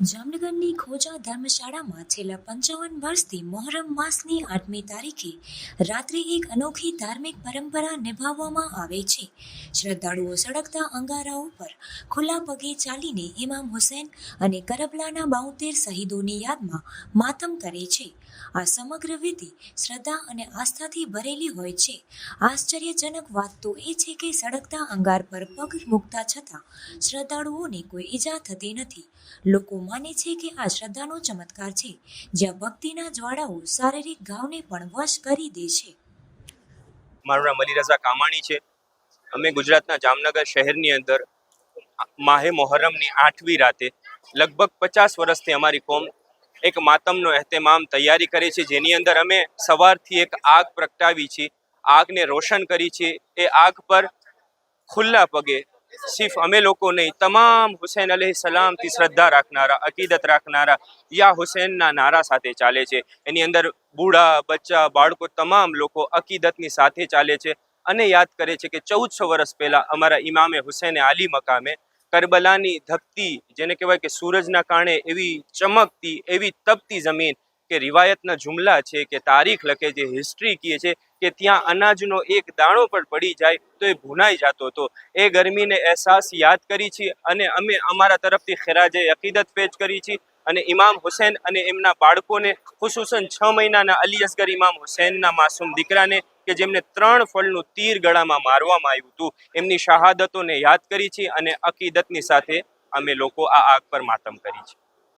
જામનગરની ખોજા ધર્મશાળામાં છેલ્લા પંચાવન વર્ષથી મોહરમ માસની આઠમી તારીખે રાત્રે એક અનોખી ધાર્મિક પરંપરા નિભાવવામાં આવે છે. શ્રદ્ધાળુઓ સળગતા અંગારાઓ ઉપર ખુલ્લા પગે ચાલીને ઇમામ હુસૈન અને કરબલાના બાઉતેર શહીદોની યાદમાં માતમ કરે છે. આ સમગ્ર વિધિ શ્રદ્ધા અને આસ્થાથી ભરેલી હોય છે. આશ્ચર્યજનક વાત તો એ છે કે સળગતા અંગાર પર પગ મૂકતા છતાં શ્રદ્ધાળુઓને કોઈ ઈજા થતી નથી. લોકો માને છે કે આ શ્રદ્ધાનો ચમત્કાર છે, જ્યાં ભક્તિના જ્વાળાઓ શારીરિક ઘાવને પણ વશ કરી દે છે. મારું નામ અલી રઝા કામાણી છે. અમે ગુજરાતના જામનગર શહેરની અંદર માહે મોહરમની આઠમી રાતે લગભગ પચાસ વર્ષથી અમારી કોમ એક માતમનો ehtemam તૈયારી કરે છે, જેની અંદર અમે સવારથી એક આગ પ્રગટાવી છે, આગને રોશન કરી છે. એ આગ પર ખુલ્લા પગે સિર્ફ અમે લોકો નહીં, તમામ હુસૈન અલી સલામથી શ્રદ્ધા રાખનારા, અકીદત રાખનારા, યા હુસૈનના નારા સાથે ચાલે છે. એની અંદર બુઢા, બચ્ચા, બાળકો, તમામ લોકો અકીદતની સાથે ચાલે છે. અને યાદ કરે છે કે ચૌદસો વર્ષ પહેલા અમારા ઇમામે હુસૈન આલી મકામે કરબલાની ધપતી જેને કહેવાય કે સૂરજના કારણે એવી ચમકતી, એવી તપતી જમીન કે રિવાયતના જુમલા છે, કે તારીખ લખે છે હિસ્ટ્રી કહે છે, કે ત્યાં અનાજનો એક દાણો પણ પડી જાય તો એ ભૂનાઈ જતો હતો. એ ગરમીને અહેસાસ યાદ કરી છે અને અમે અમારા તરફથી ખેરાજે અકીદત પેશ કરી છે અને ઇમામ હુસૈન અને એમના બાળકોને ખુશુસન છ મહિનાના અલી અસગર ઇમામ હુસૈનના માસૂમ દીકરાને કે જેમને ત્રણ ફળનું તીર ગળામાં મારવામાં આવ્યું હતું. એમની શહાદતોને યાદ કરી છે અને અકીદતની સાથે અમે લોકો આ આગ પર માતમ કરી છે.